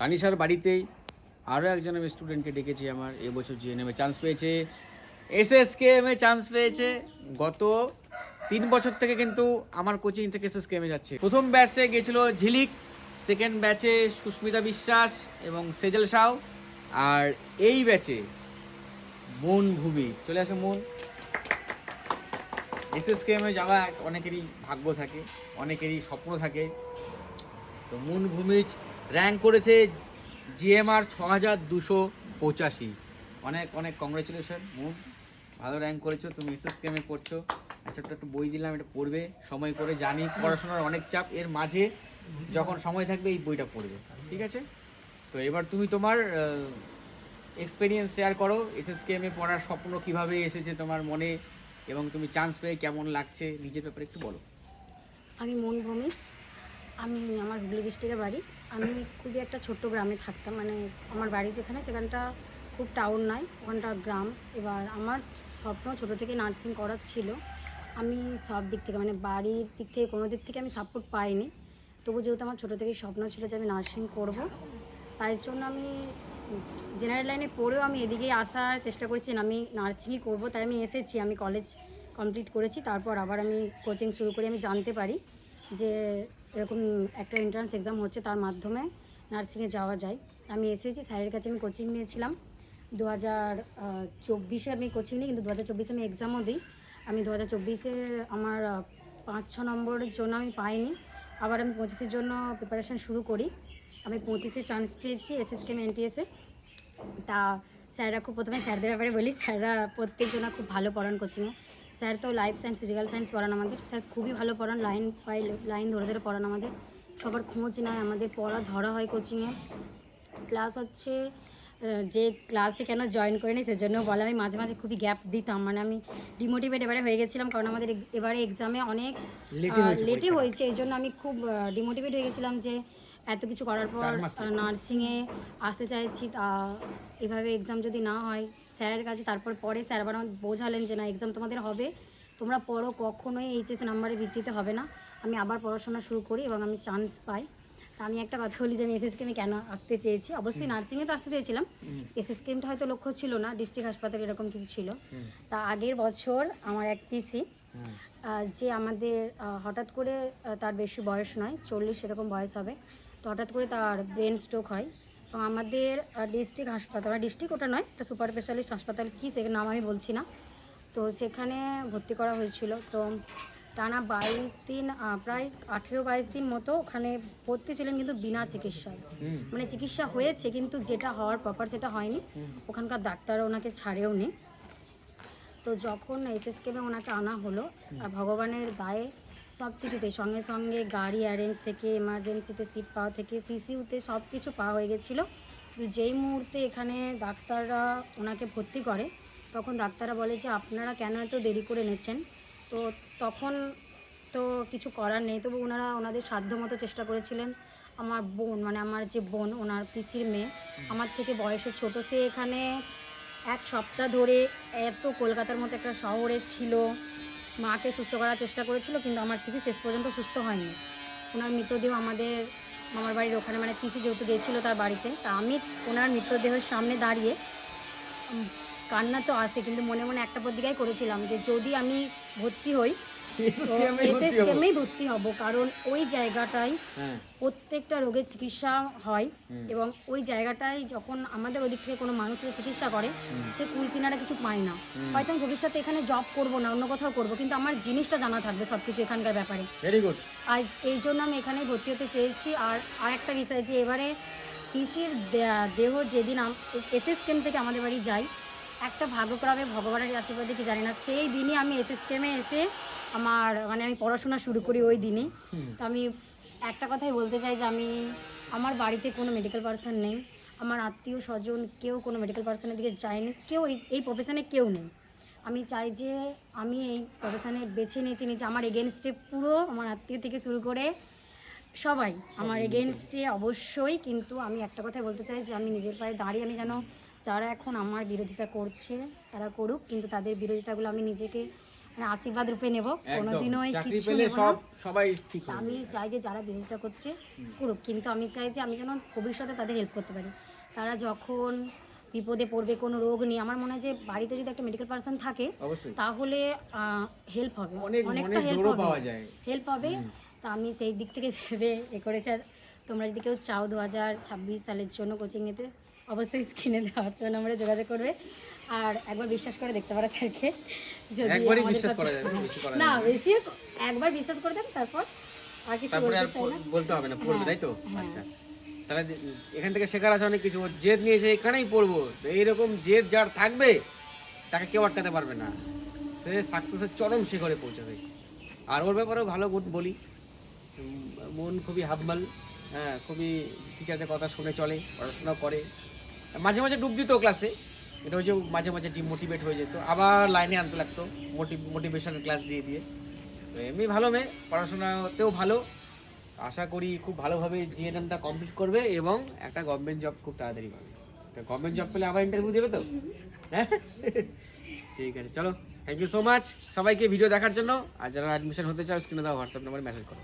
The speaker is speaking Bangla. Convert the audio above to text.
তানিশার বাড়িতেই আরও একজন আমি স্টুডেন্টকে ডেকেছি আমার এবছর জিএনএমে চান্স পেয়েছে এসএসকেএমে চান্স পেয়েছে। গত তিন বছর থেকে কিন্তু আমার কোচিং থেকে এসএসকেএমে যাচ্ছে। প্রথম ব্যাচে গেছিল ঝিলিক সেকেন্ড ব্যাচে সুস্মিতা বিশ্বাস এবং সেজল সাউ। আর এই ব্যাচে মন ভূমি। চলে আসো মন। এসএসকেএমে যাওয়া অনেকেরই ভাগ্য থাকে, অনেকেরই স্বপ্ন থাকে। তো মুন ভূমিজ র্যাঙ্ক করেছে জিএমআর ছ হাজার দুশো পঁচাশি। অনেক অনেক কংগ্রেচুলেশন মুন। ভালো র্যাঙ্ক করেছ, তুমি এসএস কেমে পড়ছো একটা একটু বই দিলাম, এটা পড়বে, সময় করে জানি, পড়াশোনার অনেক চাপ। এর মাঝে যখন সময় থাকবে এই বইটা পড়বে, ঠিক আছে? তো এবার তুমি তোমার এক্সপিরিয়েন্স শেয়ার করো এসএস কেমে পড়ার স্বপ্ন কীভাবে এসেছে তোমার মনে, এবং তুমি চান্স পেয়ে কেমন লাগছে, নিজের ব্যাপারে একটু বলো। আমি মন ভূমিজ আমি, আমার হুগলি ডিস্ট্রিক্টের বাড়ি। আমি খুবই একটা ছোট্ট গ্রামে থাকতাম। মানে আমার বাড়ি যেখানে, সেখানটা খুব টাউন নয়, ওখানটা গ্রাম। এবার আমার স্বপ্ন ছোটো থেকে নার্সিং করার ছিল। আমি সব দিক থেকে মানে বাড়ির দিক থেকে, কোনো দিক থেকে আমি সাপোর্ট পাইনি। তবু যেহেতু আমার ছোটো থেকেই স্বপ্ন ছিল যে আমি নার্সিং করব, তাই জন্য আমি জেনারেল লাইনে পড়েও আমি এদিকেই আসার চেষ্টা করেছি আমি নার্সিংই করব। তাই আমি এসেছি, আমি কলেজ কমপ্লিট করেছি। তারপর আবার আমি কোচিং শুরু করি, আমি জানতে পারি যে এরকম একটা এন্ট্রান্স এক্সাম হচ্ছে, তার মাধ্যমে নার্সিংয়ে যাওয়া যায়। আমি এসেছি, স্যারের কাছে আমি কোচিং নিয়েছিলাম। দু হাজার চব্বিশে আমি কোচিং নিই, কিন্তু দু হাজার চব্বিশে আমি এক্সামও দিই। আমি দু হাজার চব্বিশে আমার পাঁচ, ছ নম্বরের জন্য আমি পাইনি। আবার আমি পঁচিশের জন্য প্রিপারেশন শুরু করি। আমি পঁচিশে চান্স পেয়েছি এসএসকে এনটিএসে তা, স্যাররা খুব প্রথমে স্যারদের ব্যাপারে বলি, স্যাররা প্রত্যেকজনা খুব ভালো পড়ান কোচিংয়ে স্যার তো লাইফ সায়েন্স ফিজিক্যাল সায়েন্স পড়ান আমাদের। স্যার খুবই ভালো পড়ান লাইন বাই লাইন ধরে ধরে পড়ান আমাদের। সবার খোঁজ নেয় আমাদের পড়া ধরা হয় কোচিংয়ে প্লাস হচ্ছে যে ক্লাসে কেন জয়েন করে নি সেজন্য বলে আমি মাঝে মাঝে খুবই গ্যাপ দিতাম। মানে আমি ডিমোটিভেট এবারে হয়ে গেছিলাম কারণ আমাদের এবারে এক্সামে অনেক লেটে হয়েছে এই জন্য আমি খুব ডিমোটিভেট হয়ে গেছিলাম যে এত কিছু করার পর। নার্সিংয়ে আসতে চাইছি তা এভাবে এক্সাম যদি না হয় স্যারের কাছে তারপর পরে স্যার আবার আমাকে বোঝালেন যে না এক্সাম তোমাদের হবে। তোমরা পড়ো কখনোই এইচএস নাম্বারের ভিত্তিতে হবে না। আমি আবার পড়াশোনা শুরু করি এবং আমি চান্স পাই। তা আমি একটা কথা বলি যে আমি এসএসকে আমি কেন আসতে চেয়েছি? অবশ্যই নার্সিংয়ে তো আসতে চেয়েছিলাম। এসএসকেমটা হয়তো লক্ষ্য ছিল না ডিস্ট্রিক্ট হাসপাতাল এরকম কিছু ছিল। তা আগের বছর আমার এক পিসি যে আমাদের হঠাৎ করে তার বেশি বয়স নয় চল্লিশ এরকম বয়স হবে। তো হঠাৎ করে তার ব্রেন স্ট্রোক হয়। তো আমাদের ডিস্ট্রিক্ট হাসপাতাল ডিস্ট্রিক্ট ওটা নয় একটা সুপার স্পেশালিস্ট হাসপাতাল কী সে নাম আমি বলছি না। তো সেখানে ভর্তি করা হয়েছিল। তো টানা বাইশ দিন প্রায় আঠেরো বাইশ দিন মতো ওখানে ভর্তি ছিলেন কিন্তু বিনা চিকিৎসায়। মানে চিকিৎসা হয়েছে কিন্তু যেটা হওয়ার প্রপার সেটা হয়নি। ওখানকার ডাক্তার ওনাকে ছাড়েও নি। তো যখন এসএসকেমে ওনাকে আনা হলো আর ভগবানের দায়ে সব কিছুতে। সঙ্গে সঙ্গে গাড়ি অ্যারেঞ্জ থেকে এমার্জেন্সিতে সিট পাওয়া থেকে সিসিউতে সব কিছু পাওয়া হয়ে গেছিল। কিন্তু যেই মুহূর্তে এখানে ডাক্তাররা ওনাকে ভর্তি করে, তখন ডাক্তাররা বলে যে, আপনারা কেন এত দেরি করে এনেছেন? তো তখন তো কিছু করার নেই। তবু ওনারা ওনাদের সাধ্য মতো চেষ্টা করেছিলেন। আমার বোন মানে আমার যে বোন, ওনার পিসির মেয়ে, আমার থেকে বয়সে ছোট, সে এখানে এক সপ্তাহ ধরে এত কলকাতার মতো একটা শহরে ছিল। মাকে সুস্থ করার চেষ্টা করেছিল, কিন্তু আমার পিসি শেষ পর্যন্ত সুস্থ হয়নি। ওনার মৃতদেহ আমাদের মামার বাড়ির ওখানে মানে পিসি যেহেতু গিয়েছিল তার বাড়িতে, তা আমি ওনার মৃতদেহের সামনে দাঁড়িয়ে কান্না তো আসে, কিন্তু মনে মনে একটা প্রতিজ্ঞাই করেছিলাম যে যদি আমি ভর্তি হই এই ভর্তি হব। কারণ ওই জায়গাটায় হ্যাঁ। প্রত্যেকটা রোগের চিকিৎসা হয় এবং ওই জায়গাটায় যখন আমাদের ওদিক থেকে কোনো মানুষের চিকিৎসা করে সে কুল কিনারা কিছু পায় না। হয়তো আমি ভবিষ্যতে এখানে জব করব না অন্য কোথাও করব কিন্তু আমার জিনিসটা জানা থাকবে সব কিছু এখানকার ব্যাপারে। ভেরি গুড আর এই জন্য আমি এখানেই ভর্তি হতে চেয়েছি। আর আর একটা বিষয় যে এবারে পিসির দেহ যেদিন এসএস কেম থেকে আমাদের বাড়ি যাই একটা ভাগ্য ভাগ্যক্রমে ভগবানের আশীর্বাদে কি জানি না সেই দিনই আমি এসএস কেমে এসে আমার মানে আমি পড়াশোনা শুরু করি ওই দিনে তো আমি একটা কথাই বলতে চাই যে আমি আমার বাড়িতে কোনো মেডিকেল পার্সন নেই। আমার আত্মীয় স্বজন কেউ কোনো মেডিকেল পার্সনের দিকে যায়নি। কেউ এই এই প্রফেশনে কেউ নেই। আমি চাই যে আমি এই প্রফেশনে বেছে নিয়েছি নিয়েছি আমার এগেনস্টে পুরো আমার আত্মীয় থেকে শুরু করে সবাই। আমার এগেনস্টে অবশ্যই কিন্তু আমি একটা কথাই বলতে চাই যে আমি নিজের পায়ে দাঁড়িয়ে আমি যেন যারা এখন আমার বিরোধিতা করছে তারা করুক। কিন্তু তাদের বিরোধিতাগুলো আমি নিজেকে মানে আশীর্বাদ রূপে নেব কোনোদিনও কিছু। সব সবাই ঠিক আমি চাই যে যারা বিরোধিতা করছে করুক কিন্তু আমি চাই যে আমি যেন ভবিষ্যতে তাদের হেল্প করতে পারি। তারা যখন বিপদে পড়বে কোনো রোগ নিয়ে আমার মনে হয় যে বাড়িতে যদি একটা মেডিকেল পার্সন থাকে তাহলে হেল্প হবে। অনেকটা হেল্প হবে। পাওয়া যায়। হেল্প হবে। তা আমি সেই দিক থেকে ভেবে এ করেছি। তোমরা যদি কেউ চাও দু হাজার ছাব্বিশ সালের জন্য কোচিং নিতে অবশ্যই স্ক্রিনে দেওয়া হোয়াটসঅ্যাপ আমরা যোগাযোগ করবে। আর একবার বিশ্বাস করে দেখতে পারো স্যারকে। যদি একবারই বিশ্বাস করা যায় না, বেশি একবার বিশ্বাস করে দেন তারপর আর কিছু বলতে চাই না। বলতে হবে না পড়বে তাই তো? হ্যাঁ। আচ্ছা। তাহলে এখান থেকে শেখার আছে অনেক কিছু জেদ নিয়ে এসে এখানেই পড়ব। এইরকম জেদ যার থাকবে তাকে কেউ আটকাতে পারবে না। সে সাকসেসের চরম শিখরে পৌঁছাবে। আর ওর ব্যাপারেও ভালো গুণ বলি। মন খুবই হাবমাল হ্যাঁ খুবই টিচারদের কথা শুনে চলে পড়াশোনা করে। মাঝে মাঝে ডুব দিত ক্লাসে এটা হচ্ছে মাঝে মাঝে ডিমোটিভেট হয়ে যেত। আবার লাইনে আনতে লাগতো মোটিভেশন ক্লাস দিয়ে দিয়ে। তো এমনি ভালো মেয়ে, পড়াশোনাতেও ভালো। আশা করি খুব ভালোভাবে জিএনএমটা কমপ্লিট করবে এবং একটা গভর্নমেন্ট জব খুব তাড়াতাড়ি পাবে। তো গভর্নমেন্ট জব পেলে আবার ইন্টারভিউ দেবে তো? হ্যাঁ? ঠিক আছে, চলো। থ্যাংক ইউ সো মাচ সবাইকে ভিডিও দেখার জন্য। আর যারা অ্যাডমিশন হতে চাও স্ক্রিনে দাও হোয়াটসঅ্যাপ নাম্বারে মেসেজ করো।